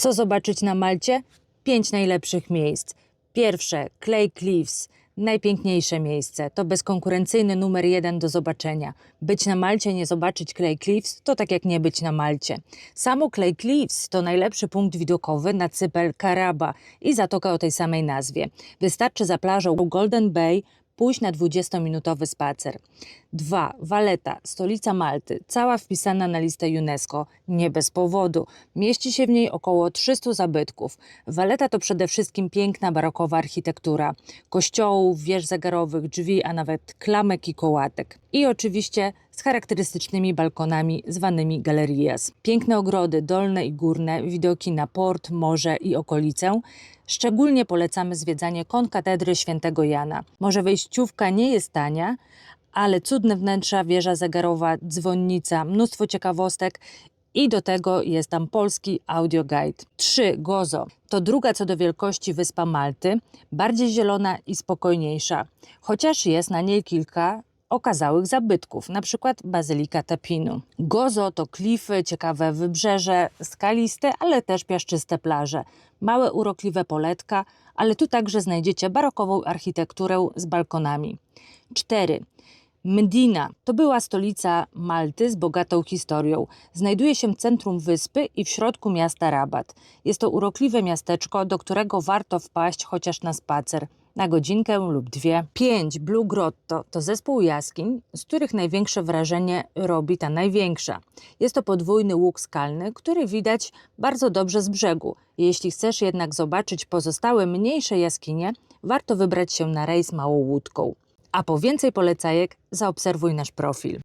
Co zobaczyć na Malcie? Pięć najlepszych miejsc. Pierwsze, Clay Cliffs. Najpiękniejsze miejsce. To bezkonkurencyjny numer jeden do zobaczenia. Być na Malcie, nie zobaczyć Clay Cliffs, to tak jak nie być na Malcie. Samo Clay Cliffs to najlepszy punkt widokowy na Cypel Karaba i zatoka o tej samej nazwie. Wystarczy za plażą Golden Bay pójść na 20-minutowy spacer. 2. Valetta, stolica Malty, cała wpisana na listę UNESCO, nie bez powodu. Mieści się w niej około 300 zabytków. Valetta to przede wszystkim piękna barokowa architektura, kościołów, wież zegarowych, drzwi, a nawet klamek i kołatek. I oczywiście z charakterystycznymi balkonami zwanymi galerias. Piękne ogrody dolne i górne, widoki na port, morze i okolicę. Szczególnie polecamy zwiedzanie konkatedry świętego Jana. Może wejściówka nie jest tania, ale cudne wnętrza, wieża zegarowa, dzwonnica, mnóstwo ciekawostek i do tego jest tam polski audioguide. 3. Gozo to druga co do wielkości wyspa Malty, bardziej zielona i spokojniejsza, chociaż jest na niej kilka okazałych zabytków, na przykład Bazylika Tapinu. Gozo to klify, ciekawe wybrzeże, skaliste, ale też piaszczyste plaże, małe urokliwe poletka, ale tu także znajdziecie barokową architekturę z balkonami. 4. Mdina to była stolica Malty z bogatą historią. Znajduje się w centrum wyspy i w środku miasta Rabat. Jest to urokliwe miasteczko, do którego warto wpaść chociaż na spacer. Na godzinkę lub dwie. 5. Blue Grotto to zespół jaskiń, z których największe wrażenie robi ta największa. Jest to podwójny łuk skalny, który widać bardzo dobrze z brzegu. Jeśli chcesz jednak zobaczyć pozostałe mniejsze jaskinie, warto wybrać się na rejs małą łódką. A po więcej polecajek zaobserwuj nasz profil.